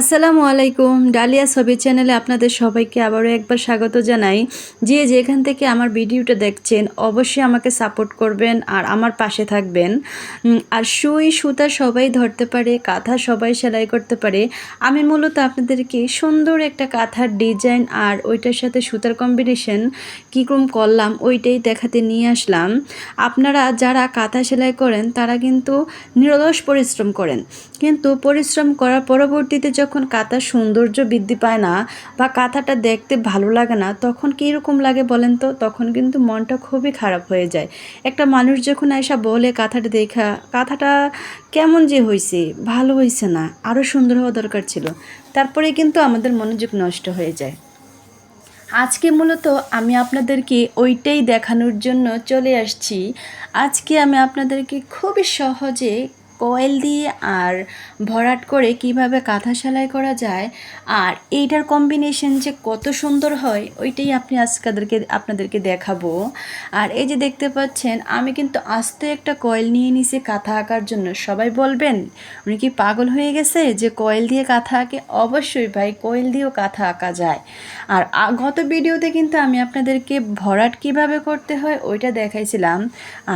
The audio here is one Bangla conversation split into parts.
আসসালামু আলাইকুম। ডালিয়া ছবি চ্যানেলে আপনাদের সবাইকে আবারও একবার স্বাগত জানাই। যে যেখান থেকে আমার ভিডিওটা দেখছেন, অবশ্যই আমাকে সাপোর্ট করবেন আর আমার পাশে থাকবেন। আর সুই সুতা সবাই ধরতে পারে, কাঁথা সবাই সেলাই করতে পারে। আমি মূলত আপনাদেরকে সুন্দর একটা কাঁথার ডিজাইন আর ওইটার সাথে সুতার কম্বিনেশন কীরকম করলাম, ওইটাই দেখাতে নিয়ে আসলাম। আপনারা যারা কাঁথা সেলাই করেন, তারা কিন্তু নিরলস পরিশ্রম করেন। কিন্তু পরিশ্রম করার পরবর্তীতে যখন কাঁথার সৌন্দর্য বৃদ্ধি পায় না বা কাঁথাটা দেখতে ভালো লাগে না, তখন কীরকম লাগে বলেন তো? তখন কিন্তু মনটা খুবই খারাপ হয়ে যায়। একটা মানুষ যখন এসা বলে, কাঁথাটা দেখা, কাঁথাটা কেমন যে হয়েছে ভালো হয়েছে না আরও সুন্দর হওয়া দরকার ছিল। তারপরে কিন্তু আমাদের মনোযোগ নষ্ট হয়ে যায়। আজকে মূলত আমি আপনাদেরকে ওইটাই দেখানোর জন্য চলে আসছি। আজকে আমি আপনাদেরকে খুবই সহজে কয়েল দিয়ে আর ভরাট করে কীভাবে কাঁথা সেলাই করা যায় আর এইটার কম্বিনেশন যে কত সুন্দর হয়, ওইটাই আপনি আজকাদেরকে, আপনাদেরকে দেখাবো। আর এই যে দেখতে পাচ্ছেন, আমি কিন্তু আস্তে একটা কয়েল নিয়ে নিছি কাঁথা আঁকার জন্য। সবাই বলবেন, উনি কি পাগল হয়ে গেছে যে কয়েল দিয়ে কাঁথা আঁকে? অবশ্যই ভাই, কয়েল দিয়েও কাঁথা আঁকা যায়। আর গত ভিডিওতে কিন্তু আমি আপনাদেরকে ভরাট কীভাবে করতে হয়, ওইটা দেখাইছিলাম।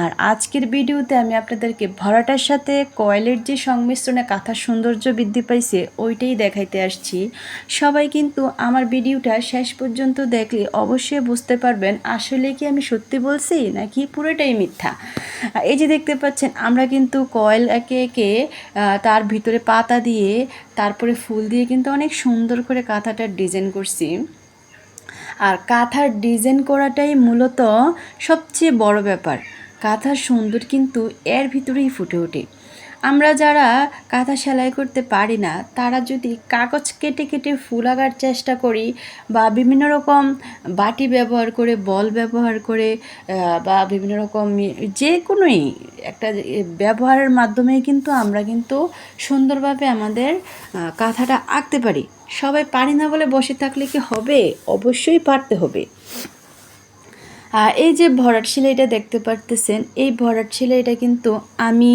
আর আজকের ভিডিওতে আমি আপনাদেরকে ভরাটার সাথে কয়েলের যে সংমিশ্রণে কাঁথার সৌন্দর্য বৃদ্ধি পাইছে, ওইটাই দেখাইতে আসছি। সবাই কিন্তু আমার ভিডিওটা শেষ পর্যন্ত দেখলে অবশ্যই বুঝতে পারবেন আসলে কি আমি সত্যি বলছি নাকি পুরোটাই মিথ্যা। এই যে দেখতে পাচ্ছেন, আমরা কিন্তু কয়েল একে একে তার ভিতরে পাতা দিয়ে, তারপরে ফুল দিয়ে কিন্তু অনেক সুন্দর করে কাঁথাটার ডিজাইন করছি। আর কাঁথার ডিজাইন করাটাই মূলত সবচেয়ে বড় ব্যাপার। কাঁথার সুন্দর কিন্তু এর ভিতরেই ফুটে ওঠে। আমরা যারা কাঁথা সেলাই করতে পারি না, তারা যদি কাগজ কেটে কেটে ফুল আঁকার চেষ্টা করি বা বিভিন্ন রকম বাটি ব্যবহার করে, বল ব্যবহার করে বা বিভিন্ন রকম যে কোনোই একটা ব্যবহারের মাধ্যমেই কিন্তু আমরা কিন্তু সুন্দরভাবে আমাদের কাঁথাটা আঁকতে পারি। সবাই পারি না বলে বসে থাকলে কি হবে? অবশ্যই পারতে হবে। এই যে ভরাট সেলাইটা দেখতে পারতেছেন, এই ভরাট সেলাইটা কিন্তু আমি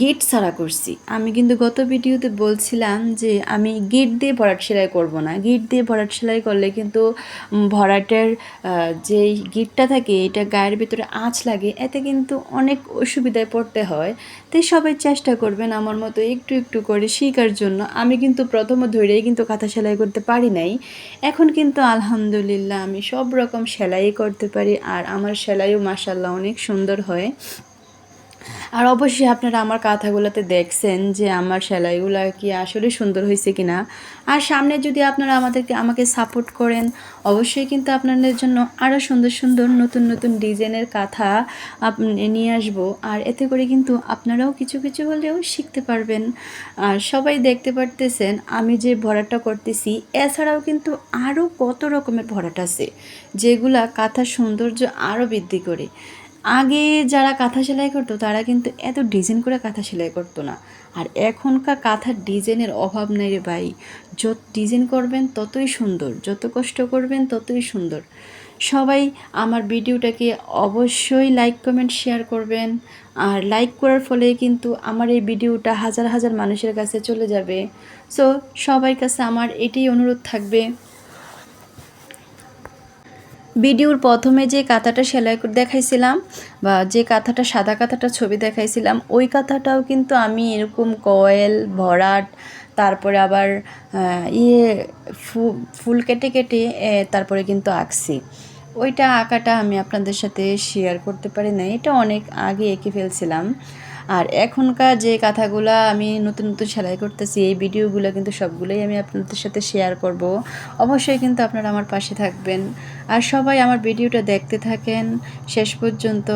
গিট ছাড়া করছি। আমি কিন্তু গত ভিডিওতে বলছিলাম যে আমি গিট দিয়ে ভরাট সেলাই করব না। গিট দিয়ে ভরাট সেলাই করলে কিন্তু ভরাটের যেই গিটটা থাকে, এটা গায়ের ভিতরে আঁচ লাগে, এতে কিন্তু অনেক অসুবিধায় পড়তে হয়। তাই সবাই চেষ্টা করবেন আমার মতো একটু একটু করে শেখার জন্য। আমি কিন্তু প্রথম ধরেই কিন্তু কাঁথা সেলাই করতে পারি নাই। এখন কিন্তু আলহামদুলিল্লাহ আমি সব রকম সেলাই করতে পারি। আর আমার সেলাইও মাসাল্লাহ অনেক সুন্দর হয়। আর অবশ্যই আপনারা আমার কাঁথাগুলোতে দেখছেন যে আমার সেলাইগুলো কি আসলে সুন্দর হয়েছে কি না আর সামনে যদি আপনারা আমাদেরকে, আমাকে সাপোর্ট করেন, অবশ্যই কিন্তু আপনাদের জন্য আরও সুন্দর সুন্দর, নতুন নতুন ডিজাইনের কাঁথা নিয়ে আসব। আর এতে করে কিন্তু আপনারাও কিছু কিছু হলেও শিখতে পারবেন। আর সবাই দেখতে পারতেছেন, আমি যে ভরাটা করতেছি, এছাড়াও কিন্তু আরও কত রকমের ভরাট আছে, যেগুলা কাঁথার সৌন্দর্য আরও বৃদ্ধি করে। আগে যারা কাঁথা সেলাই করতো, তারা কিন্তু এত ডিজাইন করে কাঁথা সেলাই করতো না। আর এখনকার কাঁথার ডিজাইনের অভাব নেই রে ভাই। যত ডিজাইন করবেন, ততই সুন্দর। যত কষ্ট করবেন, ততই সুন্দর। সবাই আমার ভিডিওটাকে অবশ্যই লাইক কমেন্ট শেয়ার করবেন। আর লাইক করার ফলে কিন্তু আমার এই ভিডিওটা হাজার হাজার মানুষের কাছে চলে যাবে। সো সবার কাছে আমার এটাই অনুরোধ থাকবে। ভিডিওর প্রথমে যে কাঁথাটা সেলাই করে দেখাইছিলাম বা যে কাঁথাটা, সাদা কাঁথাটা ছবি দেখাইছিলাম, ওই কাঁথাটাও কিন্তু আমি এরকম কয়েল, ভরাট, তারপরে আবার ইয়ে ফুল কেটে কেটে তারপরে কিন্তু আঁকছি। ওইটা আঁকাটা আমি আপনাদের সাথে শেয়ার করতে পারি না এটা অনেক আগে এঁকে ফেলছিলাম। আর এখনকার যে কাঁথাগুলো আমি নতুন নতুন সেলাই করতেছি, এই ভিডিওগুলো কিন্তু সবগুলোই আমি আপনাদের সাথে শেয়ার করব। অবশ্যই কিন্তু আপনারা আমার পাশে থাকবেন। আর সবাই আমার ভিডিওটা দেখতে থাকেন। শেষ পর্যন্ত